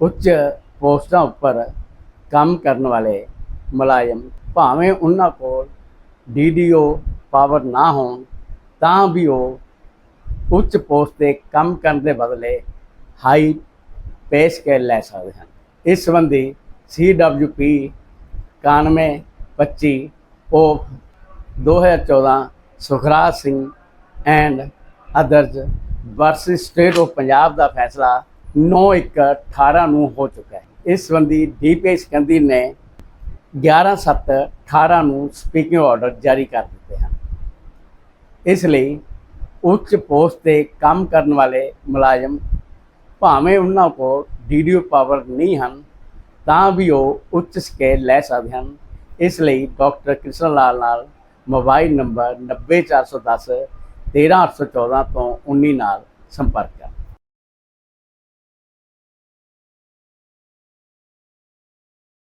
ਉੱਚ ਪੋਸਟਾਂ ਉੱਪਰ ਕੰਮ ਕਰਨ ਵਾਲੇ ਮੁਲਾਜ਼ਮ ਭਾਵੇਂ ਉਹਨਾਂ ਕੋਲ ਡੀਡੀਓ ਪਾਵਰ ਨਾ ਹੋਣ, ਤਾਂ ਵੀ ਉਹ ਉੱਚ ਪੋਸਟ ਤੇ ਕੰਮ ਕਰਨ ਦੇ ਬਦਲੇ ਹਾਈ ਪੇ ਸਕੇਲ ਲੈ ਸਕਦੇ ਹਨ। ਇਸ ਸੰਬੰਧੀ CWP 9125 ਉਹ 2014 Sukhraj Singh and others versus state of Punjab ਦਾ ਫੈਸਲਾ 9/1/18 ਨੂੰ ਹੋ ਚੁੱਕਾ ਹੈ। ਇਸ ਸੰਬੰਧੀ ਡੀਪੀ ਸਿਕੰਦੀ ਨੇ 11/7/18 ਨੂੰ ਸਪੀਕਿੰਗ ਆਰਡਰ ਜਾਰੀ ਕਰ ਦਿੱਤੇ ਹਨ। ਇਸ ਲਈ ਉੱਚ ਪੋਸਟ ਤੇ ਕੰਮ ਕਰਨ ਵਾਲੇ ਮੁਲਾਜ਼ਮ ਭਾਵੇਂ ਉਹਨਾਂ ਕੋਲ ਡੀਡੀਓ ਪਾਵਰ ਨਹੀਂ ਹਨ, ਤਾਂ ਵੀ ਉਹ ਉੱਚ ਸਕੇਲ ਲੈ ਸਕਦੇ ਹਨ। ਇਸ ਲਈ ਡਾਕਟਰ ਕ੍ਰਿਸ਼ਨ ਲਾਲ ਨਾਲ ਮੋਬਾਈਲ ਨੰਬਰ 90410 13814 ਤੋਂ 19 ਨਾਲ ਸੰਪਰਕ